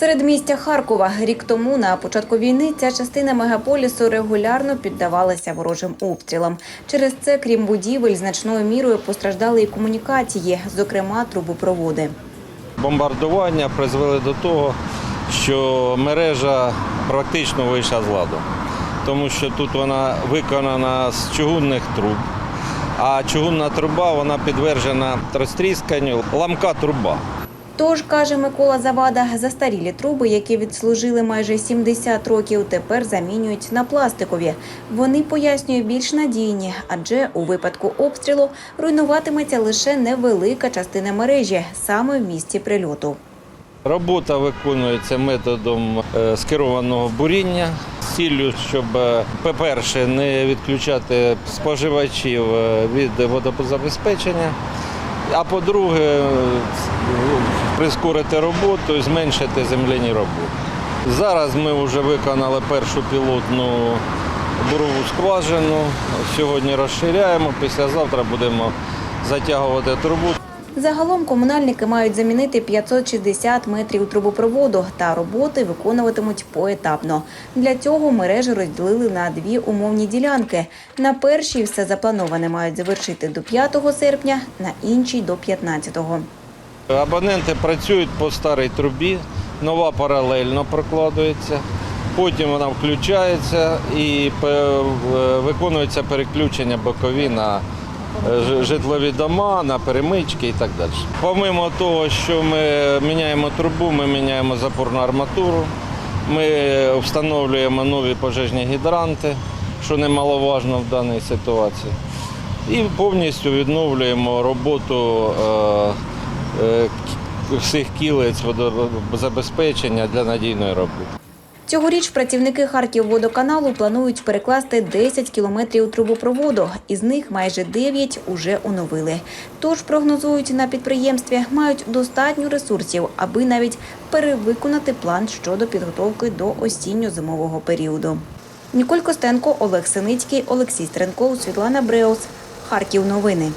Серед містя Харкова рік тому на початку війни ця частина мегаполісу регулярно піддавалася ворожим обстрілам. Через це, крім будівель, значною мірою постраждали і комунікації, зокрема трубопроводи. Бомбардування призвели до того, що мережа практично вийшла з ладу, тому що тут вона виконана з чугунних труб, а чугунна труба вона підтверджена розтрісканню, ламка труба. Тож, каже Микола Завада, застарілі труби, які відслужили майже 70 років, тепер замінюють на пластикові. Вони пояснює більш надійні, адже у випадку обстрілу руйнуватиметься лише невелика частина мережі, саме в місці прильоту. Робота виконується методом е, скерованого буріння з ціллю, щоб, е, по-перше, не відключати споживачів е, від водозабезпечення, а по-друге, прискорити роботу і зменшити земляні роботи. Зараз ми вже виконали першу пілотну бурову скважину. Сьогодні розширяємо, післязавтра будемо затягувати трубу. Загалом комунальники мають замінити 560 метрів трубопроводу та роботи виконуватимуть поетапно. Для цього мережу розділили на дві умовні ділянки. На першій все заплановане мають завершити до 5 серпня, на іншій до 15-го. Абоненти працюють по старій трубі, нова паралельно прокладується. Потім вона включається і виконується переключення бокові на е, житлові дома, на перемички і так далі. Помимо того, що ми міняємо трубу, ми міняємо запорну арматуру, ми встановлюємо нові пожежні гідранти, що немаловажно в даній ситуації. І повністю відновлюємо роботу е, е, всіх кілець водозабезпечення для надійної роботи. Цьогоріч працівники Харківводоканалу планують перекласти 10 кілометрів трубопроводу, із них майже 9 уже оновили. Тож прогнозують на підприємстві мають достатньо ресурсів, аби навіть перевиконати план щодо підготовки до осінньо-зимового періоду. Ніколь Костенко, Олег Синицький, Олексій Стренков, Світлана Бреус. Харків новини.